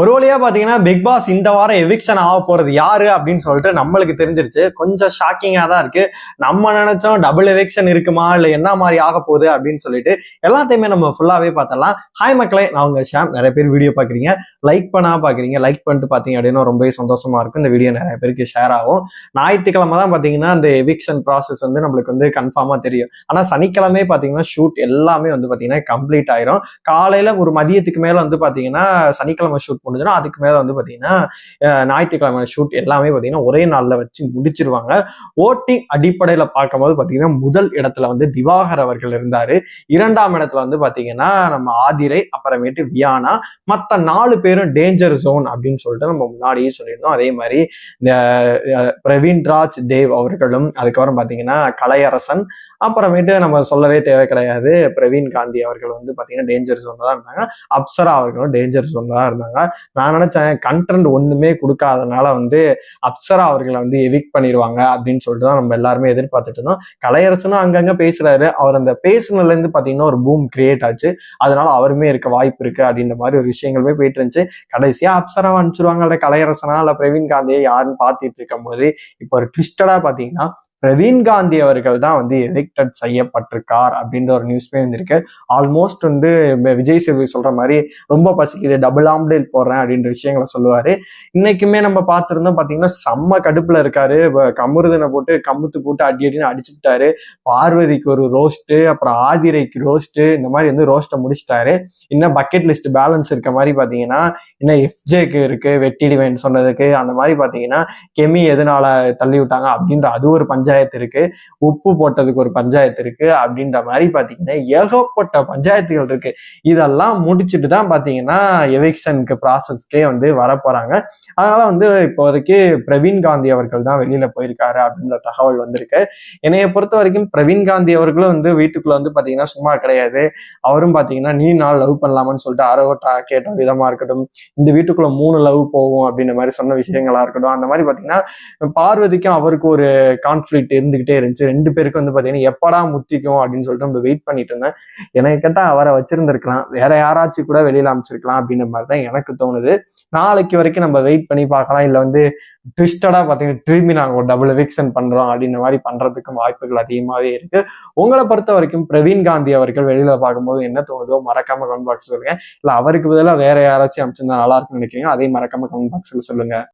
ஒரு வழியா பாத்தீங்கன்னா பிக் பாஸ் இந்த வாரம் எவிக்ஷன் ஆக போறது யாரு அப்படின்னு சொல்லிட்டு நம்மளுக்கு தெரிஞ்சிருச்சு. கொஞ்சம் ஷாக்கிங்கா தான் இருக்கு. நம்ம நினைச்சோம் டபுள் எவிக்ஷன் இருக்குமா? இல்ல என்ன மாதிரி ஆக போகுது அப்படின்னு சொல்லிட்டு எல்லாத்தையுமே நம்ம ஃபுல்லாவே பார்த்தலாம் ஹாய் மக்களே நான் உங்க ஷாம். நிறைய பேர் வீடியோ பாக்குறீங்க லைக் பண்ணா பாக்குறீங்க லைக் பண்ணிட்டு பாத்தீங்க அப்படின்னா ரொம்பவே சந்தோஷமா இருக்கும். இந்த வீடியோ நிறைய பேருக்கு ஷேர் ஆகும். ஞாயிற்றுக்கிழமை தான் பாத்தீங்கன்னா அந்த எவிக்ஷன் ப்ராசஸ் வந்து நம்மளுக்கு வந்து கன்ஃபார்மா தெரியும். ஆனா சனிக்கிழமை பாத்தீங்கன்னா ஷூட் எல்லாமே வந்து பாத்தீங்கன்னா கம்ப்ளீட் ஆயிரும். காலையில ஒரு மதியத்துக்கு மேல வந்து பாத்தீங்கன்னா சனிக்கிழமை ஷூட் முடிஞ்சிடும் அதுக்கு மேலே வந்து பார்த்தீங்கன்னா ஞாயிற்றுக்கிழமை ஷூட் எல்லாமே பார்த்தீங்கன்னா ஒரே நாளில் வச்சு முடிச்சிருவாங்க. ஓட்டிங் அடிப்படையில் பார்க்கும்போது பார்த்தீங்கன்னா முதல் இடத்துல வந்து திவாகர் அவர்கள் இருந்தார். இரண்டாம் இடத்துல வந்து பார்த்தீங்கன்னா நம்ம ஆதிரை அப்புறமேட்டு வியானா மற்ற நாலு பேரும் டேஞ்சர் ஜோன் அப்படின்னு சொல்லிட்டு நம்ம முன்னாடியே சொல்லியிருந்தோம். அதே மாதிரி பிரவீன் ராஜ் தேவ் அவர்களும் அதுக்கப்புறம் பார்த்தீங்கன்னா கலையரசன் அப்புறமேட்டு நம்ம சொல்லவே தேவை கிடையாது பிரவீன் காந்தி அவர்கள் வந்து பார்த்தீங்கன்னா டேஞ்சர் ஜோனில் தான் இருந்தாங்க. அப்சரா அவர்களும் டேஞ்சர் ஜோனில் தான் இருந்தாங்க. நான் நினைச்சேன் கண்டென்ட் ஒண்ணுமே கொடுக்காதனால வந்து அப்சரா அவர்களை வந்து எவிக் பண்ணிடுவாங்க அப்படின்னு சொல்லிட்டு தான் நம்ம எல்லாருமே எதிர்பார்த்துட்டு இருந்தோம். கலையரசனும் அங்கங்க பேசுறாரு. அவர் அந்த பேசுனதுல இருந்து பாத்தீங்கன்னா ஒரு பூம் கிரியேட் ஆச்சு. அதனால அவருமே இருக்க வாய்ப்பு இருக்கு அப்படின்ற மாதிரி ஒரு விஷயங்களுமே போயிட்டு இருந்துச்சு. கடைசியா அப்சரா அனுப்பிச்சிருவாங்க இல்ல கலையரசனா? இல்ல பிரவீன் காந்தியை யாருன்னு பார்த்துட்டு இருக்கும் போது இப்போ ஒரு ட்விஸ்டடா பாத்தீங்கன்னா பிரவீன் காந்தி அவர்கள் தான் வந்து எவிக்டட் செய்யப்பட்டிருக்கார் அப்படின்ற ஒரு நியூஸ்மே வந்திருக்கு. ஆல்மோஸ்ட் வந்து விஜய் சேதுபதி சொல்ற மாதிரி ரொம்ப பசிக்குது டபுள் ஆம்லேட் போடுறேன் அப்படின்ற விஷயங்களை சொல்லுவாரு. இன்னைக்குமே நம்ம பார்த்துருந்தோம் பாத்தீங்கன்னா செம்ம கடுப்புல இருக்காரு. வ- கமுருதனை போட்டு கமுத்து போட்டு அடி அடின்னு அடிச்சுட்டாரு. பார்வதிக்கு ஒரு ரோஸ்ட்டு அப்புறம் ஆதிரைக்கு ரோஸ்ட்டு இந்த மாதிரி வந்து ரோஸ்ட்டை முடிச்சிட்டாரு. இன்னும் பக்கெட் லிஸ்ட் பேலன்ஸ் இருக்க மாதிரி பாத்தீங்கன்னா இன்னும் எஃப்ஜேக்கு இருக்கு வெட்டிடுவேன் சொன்னதுக்கு அந்த மாதிரி பாத்தீங்கன்னா கெமி எதனால தள்ளி விட்டாங்க அப்படின்ற அது ஒரு பஞ்சாயத்து பஞ்சாயத்து இருக்கு உப்பு போட்டதுக்கு ஒரு பஞ்சாயத்து இருக்கு அப்படின்ற மாதிரி பாத்தீங்கன்னா ஏகப்பட்ட பஞ்சாயத்துகள் இருக்கு. இதெல்லாம் முடிச்சுட்டு தான் பாத்தீங்கன்னா எவிக்ஷனுக்கு ப்ராசஸ்க்கே வந்து வரப்போறாங்க. அதனால வந்து இப்போதைக்கு பிரவீன் காந்தி அவர்கள் தான் வெளியில போயிருக்காரு அப்படின்ற தகவல் வந்திருக்கு. என்னைய பொறுத்த வரைக்கும் பிரவீன் காந்தி அவர்களும் வந்து வீட்டுக்குள்ள வந்து பாத்தீங்கன்னா சும்மா கிடையாது. அவரும் பாத்தீங்கன்னா நீ நாள் லவ் பண்ணலாமான்னு சொல்லிட்டு அரோட்டா கேட்ட விதமா இருக்கட்டும். இந்த வீட்டுக்குள்ள மூணு லவ் போகும் அப்படின்ற மாதிரி சொன்ன விஷயங்களா இருக்கட்டும். அந்த மாதிரி பாத்தீங்கன்னா பார்வதிக்கும் அவருக்கு ஒரு கான்ஃபிளிக்ட் இருந்துகிட்டே இருந்துச்சு. ரெண்டு பேருக்கும் வந்து பார்த்தீங்கன்னா எப்படா முத்திக்கும் அப்படின்னு சொல்லிட்டு நம்ம வெயிட் பண்ணிட்டு இருந்தேன். எனக்கு கேட்டால் அவரை வச்சிருந்திருக்கலாம். வேற யாராச்சும் கூட வெளியில அமைச்சிருக்கலாம் அப்படின்ற மாதிரி தான் எனக்கு தோணுது. நாளைக்கு வரைக்கும் நம்ம வெயிட் பண்ணி பார்க்கலாம். இல்லை வந்து ட்விஸ்டடாக பாத்தீங்கன்னா திரும்பி நாங்கள் ஒரு டபுள் எவிக்ஷன் பண்றோம் அப்படின்ற மாதிரி பண்ணுறதுக்கும் வாய்ப்புகள் அதிகமாகவே இருக்கு. உங்களை பொறுத்த வரைக்கும் பிரவீன் காந்தி அவர்கள் வெளியில் பார்க்கும்போது என்ன தோணுதோ மறக்காம கமெண்ட் பாக்ஸ் சொல்லுங்க. இல்லை அவருக்கு பதிலாக வேற யாராச்சும் அமைச்சிருந்தா நல்லா இருக்கும்னு நினைக்கிறீங்க அதையும் மறக்காம கமெண்ட் பாக்ஸில் சொல்லுங்க.